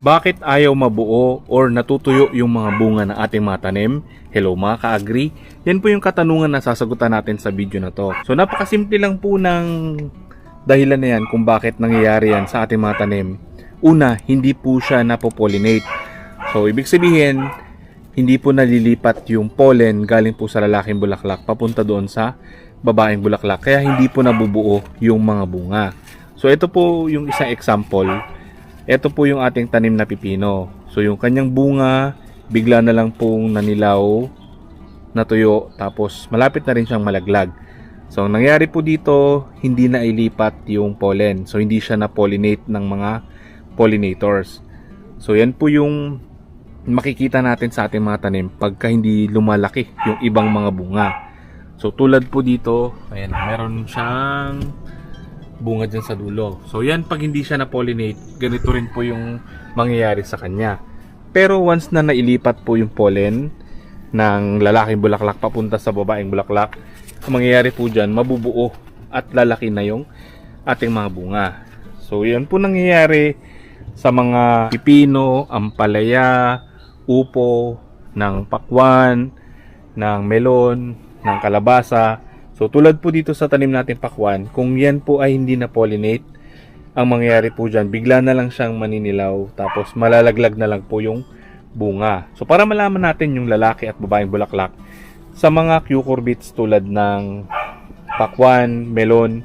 Bakit ayaw mabuo or natutuyo yung mga bunga ng ating mga tanim? Hello mga ka-agri. Yan po yung katanungan na sasagutan natin sa video na to. So napakasimple lang po ng dahilan na yan kung bakit nangyayari yan sa ating mga tanim. Una, hindi po siya napopollinate. So ibig sabihin, hindi po nalilipat yung pollen galing po sa lalaking bulaklak papunta doon sa babaeng bulaklak. Kaya hindi po nabubuo yung mga bunga. So ito po yung isang example ito po yung ating tanim na pipino. So yung kanyang bunga, bigla na lang pong nanilaw, natuyo, tapos malapit na rin siyang malaglag. So ang nangyari po dito, hindi na ilipat yung pollen. So hindi siya na-pollinate ng mga pollinators. So yan po yung makikita natin sa ating mga tanim pagka hindi lumalaki yung ibang mga bunga. So tulad po dito, ayan, meron siyang bunga dyan sa dulo. So yan, pag hindi siya na-pollinate, ganito rin po yung mangyayari sa kanya. Pero once na nailipat po yung pollen ng lalaking bulaklak papunta sa babaeng bulaklak, ang mangyayari po dyan, mabubuo at lalaki na yung ating mga bunga. So yan po nangyayari sa mga pipino, ampalaya, upo, ng pakwan, ng melon, ng kalabasa, So tulad po dito sa tanim natin pakwan, kung yan po ay hindi na pollinate, ang mangyayari po dyan, bigla na lang siyang maninilaw, tapos malalaglag na lang po yung bunga. So para malaman natin yung lalaki at babaeng bulaklak, sa mga cucurbits tulad ng pakwan, melon,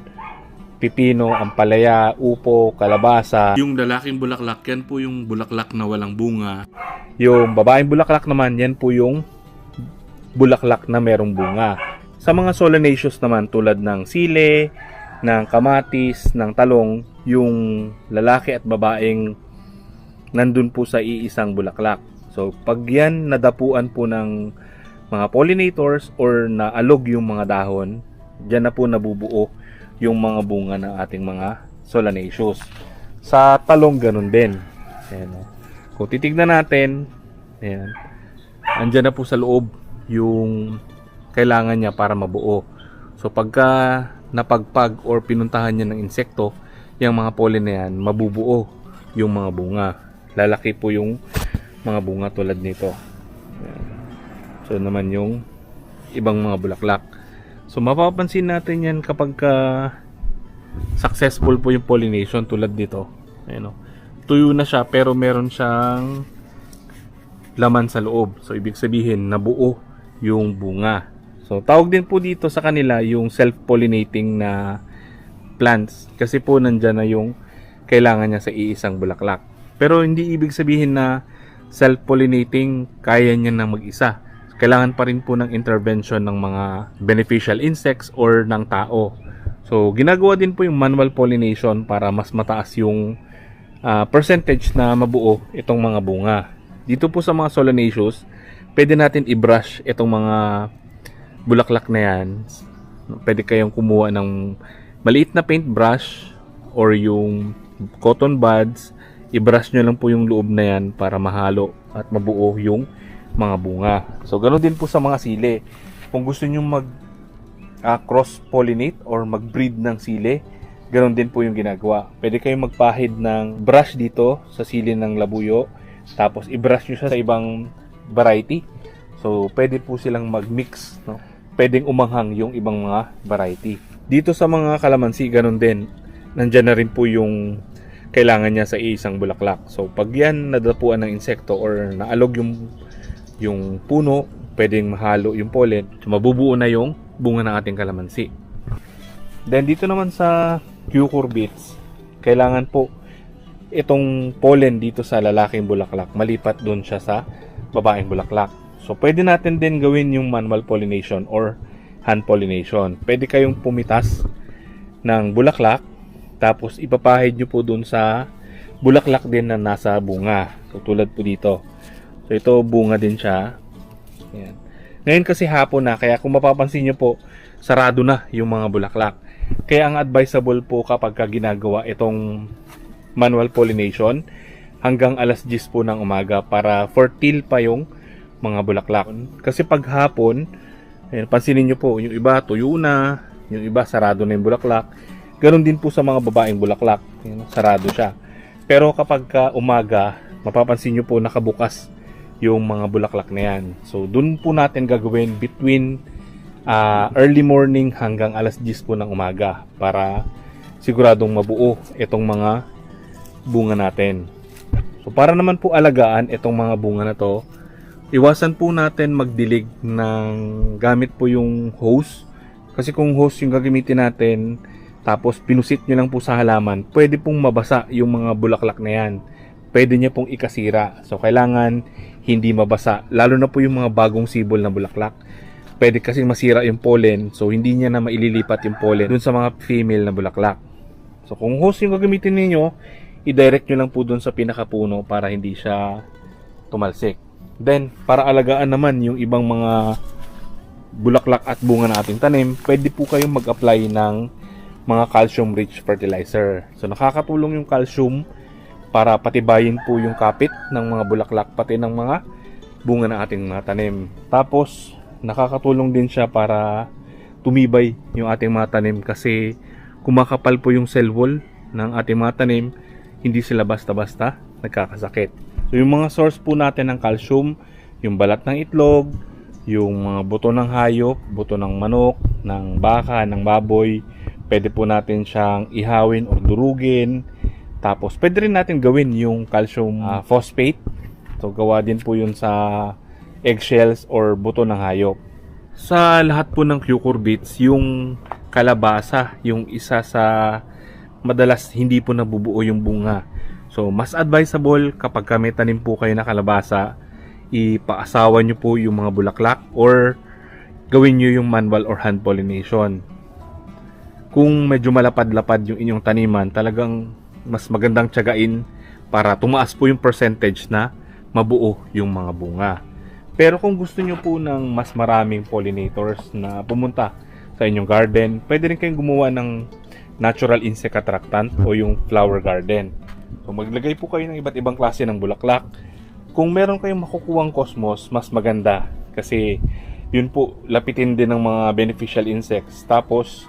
pipino, ampalaya, upo, kalabasa. Yung lalaking bulaklak, yan po yung bulaklak na walang bunga. Yung babaeng bulaklak naman, yan po yung bulaklak na merong bunga. Sa mga solanaceous naman tulad ng sile, ng kamatis, ng talong, yung lalaki at babaeng nandun po sa iisang bulaklak. So pag yan nadapuan po ng mga pollinators or naalog yung mga dahon, dyan na po nabubuo yung mga bunga ng ating mga solanaceous. Sa talong ganun din. Ayan, oh. Kung titignan natin, ayan, andyan na po sa loob yung kailangan niya para mabuo. So pagka napagpag or pinuntahan niya ng insekto, yung mga pollen na yan, mabubuo yung mga bunga. Lalaki po yung mga bunga tulad nito. So naman yung ibang mga bulaklak. So mapapansin natin yan kapag ka successful po yung pollination tulad dito. Ayan o. Tuyo na siya pero meron siyang laman sa loob. So ibig sabihin nabuo yung bunga. So, tawag din po dito sa kanila yung self-pollinating na plants. Kasi po nandyan na yung kailangan niya sa iisang bulaklak. Pero hindi ibig sabihin na self-pollinating kaya niya na mag-isa. Kailangan pa rin po ng intervention ng mga beneficial insects or ng tao. So, ginagawa din po yung manual pollination para mas mataas yung uh, percentage na mabuo itong mga bunga. Dito po sa mga solanaceous, pwede natin i-brush itong mga bulaklak na yan, pwede kayong kumuha ng maliit na paintbrush or yung cotton buds, i-brush nyo lang po yung loob na yan para mahalo at mabuo yung mga bunga. So, ganoon din po sa mga sili. Kung gusto nyo mag uh, cross-pollinate or mag-breed ng sili, ganoon din po yung ginagawa. Pwede kayong magpahid ng brush dito sa sili ng labuyo, tapos i-brush nyo sa ibang variety. So, pwede po silang mag-mix, no? Pwedeng umanghang yung ibang mga variety. Dito sa mga kalamansi, ganun din. Nandyan na rin po yung kailangan niya sa isang bulaklak. So, pag yan nadapuan ng insekto or naalog yung, yung puno, pwedeng mahalo yung pollen, so mabubuo na yung bunga ng ating kalamansi. Then, dito naman sa cucurbits, kailangan po itong pollen dito sa lalaking bulaklak, malipat doon siya sa babaeng bulaklak. So, pwede natin din gawin yung manual pollination or hand pollination. Pwede kayong pumitas ng bulaklak, tapos ipapahid nyo po dun sa bulaklak din na nasa bunga. So, tulad po dito. So, ito bunga din siya. Ayan. Ngayon kasi hapon na, kaya kung mapapansin nyo po, sarado na yung mga bulaklak. Kaya ang advisable po kapag ginagawa itong manual pollination, hanggang alas 10 po ng umaga para fertile pa yung mga bulaklak. Kasi pag hapon, ayun, pansinin nyo po, yung iba tuyo na, yung iba sarado na yung bulaklak. Ganon din po sa mga babaeng bulaklak. Ayun, sarado siya. Pero kapag ka umaga, mapapansin nyo po nakabukas yung mga bulaklak na yan. So, dun po natin gagawin between ah, early morning hanggang alas 10 po ng umaga para siguradong mabuo itong mga bunga natin. So, para naman po alagaan itong mga bunga na to, iwasan po natin magdilig ng gamit po yung hose. Kasi kung hose yung gagamitin natin, tapos pinusit nyo lang po sa halaman, pwede pong mabasa yung mga bulaklak na yan. Pwede niya pong ikasira. So, kailangan hindi mabasa. Lalo na po yung mga bagong sibol na bulaklak. Pwede kasi masira yung pollen. So, hindi niya na maililipat yung pollen dun sa mga female na bulaklak. So, kung hose yung gagamitin ninyo, i-direct nyo lang po dun sa pinakapuno para hindi siya tumalsik. Then, para alagaan naman yung ibang mga bulaklak at bunga na ating tanim, pwede po kayong mag-apply ng mga calcium-rich fertilizer. So, nakakatulong yung calcium para patibayin po yung kapit ng mga bulaklak pati ng mga bunga ng ating mga tanim. Tapos, nakakatulong din siya para tumibay yung ating mga tanim kasi kumakapal po yung cell wall ng ating mga tanim, hindi sila basta-basta nagkakasakit. So, yung mga source po natin ng calcium, yung balat ng itlog, yung mga buto ng hayop, buto ng manok, ng baka, ng baboy, pwede po natin siyang ihawin o durugin. Tapos, pwede rin natin gawin yung calcium ah, phosphate. So, gawa din po yun sa eggshells or buto ng hayop. Sa lahat po ng cucurbits, yung kalabasa, yung isa sa madalas hindi po nabubuo yung bunga. So, mas advisable kapag ka may tanim po kayo na kalabasa, ipaasawa nyo po yung mga bulaklak or gawin nyo yung manual or hand pollination. Kung medyo malapad-lapad yung inyong taniman, talagang mas magandang tiyagain para tumaas po yung percentage na mabuo yung mga bunga. Pero kung gusto nyo po ng mas maraming pollinators na pumunta sa inyong garden, pwede rin kayong gumawa ng natural insect attractant o yung flower garden. So maglagay po kayo ng iba't ibang klase ng bulaklak. Kung meron kayong makukuhang cosmos, mas maganda kasi yun po lapitin din ng mga beneficial insects. Tapos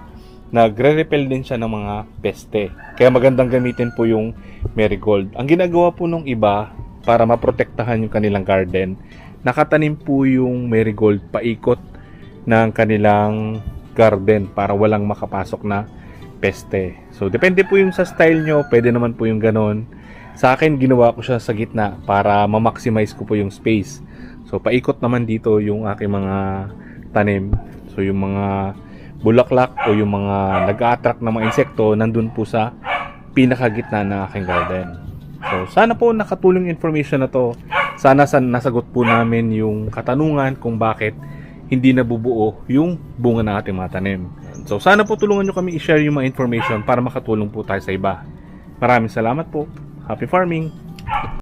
nagre-repel din siya ng mga peste. Kaya magandang gamitin po yung marigold. Ang ginagawa po nung iba para maprotektahan yung kanilang garden, nakatanim po yung marigold paikot ng kanilang garden para walang makapasok na peste. So, depende po yung sa style nyo. Pwede naman po yung ganon. Sa akin, ginawa ko siya sa gitna para ma-maximize ko po yung space. So, paikot naman dito yung aking mga tanim. So, yung mga bulaklak o yung mga nag-attract ng mga insekto nandun po sa pinakagitna ng aking garden. So, sana po nakatulong information na to. Sana sa nasagot po namin yung katanungan kung bakit hindi nabubuo yung bunga ng ating mga tanim. So, sana po tulungan nyo kami i-share yung mga information para makatulong po tayo sa iba. Maraming salamat po. Happy farming!